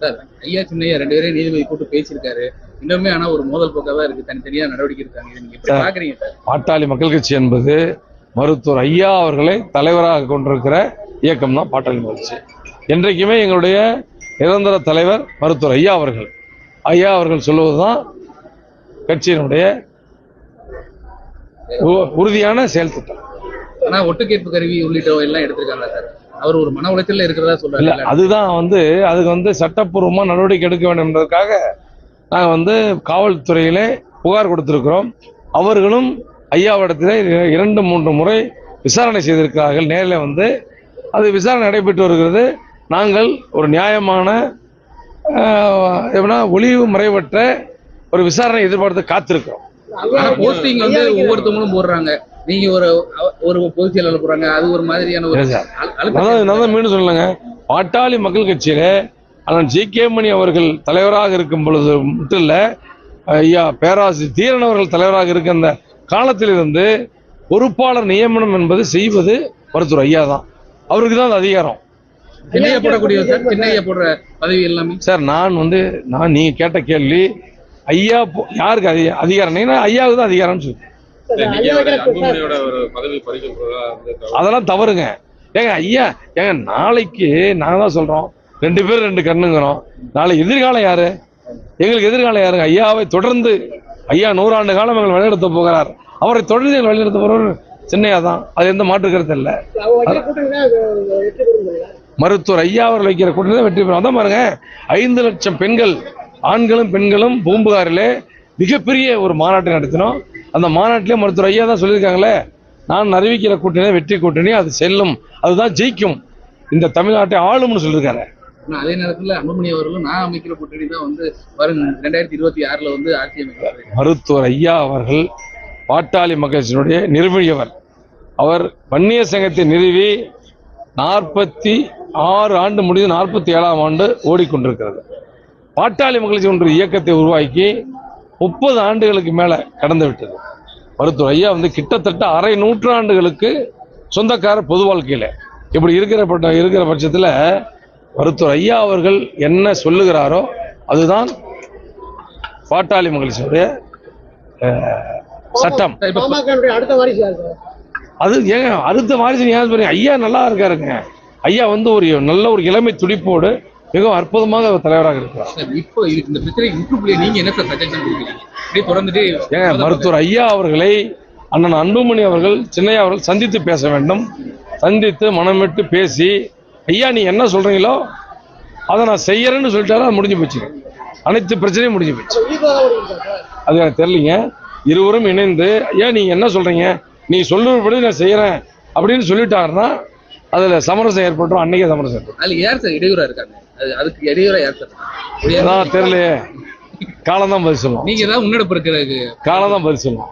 Sir ஐயா சின்னையா ரெண்டு பேரையும் நீதிபதி கூட்டு பேசியிருக்காரு. இன்னுமே ஆனா ஒரு மோதல் போக்கா தான் இருக்கு தனித்தனியா நடவடிக்கை இருக்காங்க நீங்க எப்படி. பாக்குறீங்க சார்? பாட்டாளி மக்கள் கட்சி என்பது மருத்துவர் ஐயா அவர்களை தலைவராக கொண்டிருக்கிற இயக்கம் தான் பாட்டாளி மக்கள் கட்சி. என்றைக்குமே எங்களுடைய நிரந்தர தலைவர் மருத்துவர் ஐயா அவர்கள். ஐயா அவர்கள் சொல்லுவதுதான் கட்சியினுடைய உறுதியான செயல் திட்டம். ஆனா ஒட்டுக்கேற்பு கருவி உள்ளிட்ட எல்லாம் எடுத்திருக்காங்க சார்? அவர் ஒரு மன உளைச்சல்ல இருக்கிறதா சொல்றாரு. அதுதான் வந்து அதுக்கு வந்து சட்டப்பூர்வமா நடவடிக்கை எடுக்க வேண்டும் என்பதற்காக நாங்கள் வந்து காவல்துறையிலே புகார் கொடுத்திருக்கிறோம். அவர்களும் ஐயாவிடத்திலே இரண்டு மூன்று முறை விசாரணை செய்திருக்கிறார்கள். நேரில் வந்து அது விசாரணை நடைபெற்று வருகிறது. நாங்கள் ஒரு நியாயமான எப்படின்னா ஒளிவு மறைவற்ற ஒரு விசாரணை எதிர்பார்த்து காத்திருக்கிறோம். ஆனா போஸ்டிங் வந்து ஒவ்வொருத்தவங்களும் போடுறாங்க. நீங்க ஒரு ஒரு பொதுச் செயலாளர் போடுறாங்க அது ஒரு மாதிரியான ஒரு நான் தான் மீண்டும் சொல்லலைங்க. பாட்டாளி மக்கள் கட்சியில அண்ணன் ஜி. கே. மணி அவர்கள் தலைவராக இருக்கும் பொழுது மட்டும் இல்ல ஐயா பேராசிரியர் தீரன் அவர்கள் தலைவராக இருக்க அந்த காலத்திலிருந்து பொறுப்பாளர் நியமனம் என்பது செய்வது மருத்துவர் ஐயா தான். அவருக்கு தான் அந்த அதிகாரம். சின்னையா போடக்கூடிய சார் சின்னையா போடுற பதவி எல்லாமே. சார் நான் வந்து நான் நீங்க கேட்ட கேள்வி ஐயா யாருக்கு அதிக அதிகாரம்? ஐயாவுக்கு தான் அதிகாரம்னு சொல்லி. அவரு தகவல். அதெல்லாம் தவறுங்க. ஏங்க ஐயா ஏங்க நாளைக்கு நாங்க தான் சொல்றோம். ரெண்டு பேர் ரெண்டு கண்ணுங்கிறோம். நாளை எதிர்காலம் யாரு? எங்களுக்கு எதிர்காலம் யாருங்க? ஐயாவை தொடர்ந்து ஐயா நூறாண்டு காலம் எங்களை வழிநடத்த போகிறார். அவரை தொடர்ந்து எங்களை வழிநடத்த போறவர் சின்னையா தான். அது எந்த மாற்று கருத்து இல்லை. மருத்துவர் ஐயா அவர்கள் வைக்கிற கூட்டணி வெற்றி பெறும். அதான் பாருங்க ஐந்து லட்சம் பெண்கள் ஆண்களும் பெண்களும் பூம்புகாரிலே மிகப்பெரிய ஒரு மாநாட்டை நடத்தினோம். அந்த மாநாட்டிலே மருத்துவர் ஐயா தான் சொல்லியிருக்காங்களே நான் அறிவிக்கிற கூட்டணி வெற்றி கூட்டணி அது செல்லும் அதுதான் ஜெயிக்கும். இந்த தமிழ்நாட்டை ஆளும்னு சொல்லியிருக்காரு. அதே நேரத்துல அன்புமணி அவர்களும் நான் அமைக்கிற கூட்டணி தான் வந்து வரும் ரெண்டாயிரத்தி இருபத்தி ஆறுல வந்து ஆட்சி அமைக்கிறாரு. மருத்துவர் ஐயா அவர்கள் பாட்டாளி மகிழ்ச்சியினுடைய நிறுவியவர் அவர் வன்னியர் சங்கத்தை நிறுவி நாற்பத்தி ஆறு ஆண்டு முடிந்து நாற்பத்தி ஏழாம் ஆண்டு ஓடிக்கொண்டிருக்கிறது. பாட்டாளி மகிழ்ச்சி ஒன்று இயக்கத்தை உருவாக்கி முப்பது ஆண்டுகளுக்கு மேல கடந்து விட்டது மருத்துவர் ஐயா வந்து கிட்டத்தட்ட அரை நூற்றாண்டுகளுக்கு சொந்தக்காரர் பொது வாழ்க்கையில. இப்படி இருக்கிற இருக்கிற பட்சத்தில் மருத்துவர் ஐயா அவர்கள் என்ன சொல்லுகிறாரோ அதுதான் பாட்டாளி மகிழ்ச்சியுடைய சட்டம். அது ஏங்க அடுத்த வாரிசு சொல்றீங்க ஐயா நல்லா இருக்காருங்க. ஐயா வந்து ஒரு நல்ல ஒரு இளமை துடிப்போடு மிகவும் அற்புதமாக அவர் தலைவராக இருக்கிறார். இப்போ இதுக்கு இந்த பிரச்சனை முற்றுப்புள்ளி நீங்க என்ன சார் சஜஷன் கொடுக்குறீங்க? இப்படியே தொடர்ந்துட்டு ஏங்க மருத்துவர் ஐயா அவர்களை அண்ணன் அன்புமணி அவர்கள் சின்னையா அவர்கள் சந்தித்து பேச வேண்டும். சந்தித்து மனமிட்டு பேசி ஐயா நீ என்ன சொல்றீங்களோ அதை நான் செய்யறேன்னு சொல்லிட்டாரு அது முடிஞ்சு போச்சு. அனைத்து பிரச்சனையும் முடிஞ்சு போச்சு. அது எனக்கு தெரியலீங்க. இருவரும் இணைந்து ஐயா நீங்க என்ன சொல்றீங்க? நீ சொல்லுறபடி நான் செய்யறேன். அப்படின்னு சொல்லிட்டாருன்னா அதுல சமரசம் ஏற்பட்டுரும் அன்னைக்கே சமரசம் ஏற்படும் அதுல யார் சார் இடையூறா இருக்காங்க. அது அதுக்கு இடையூறா யார் சார். தெரியலையே. காலம் தான் பதில் சொல்லும். நீங்க தான் முன்னெடுப்பு இருக்கிறதுக்கு காலம் தான் பதில் சொல்லும்.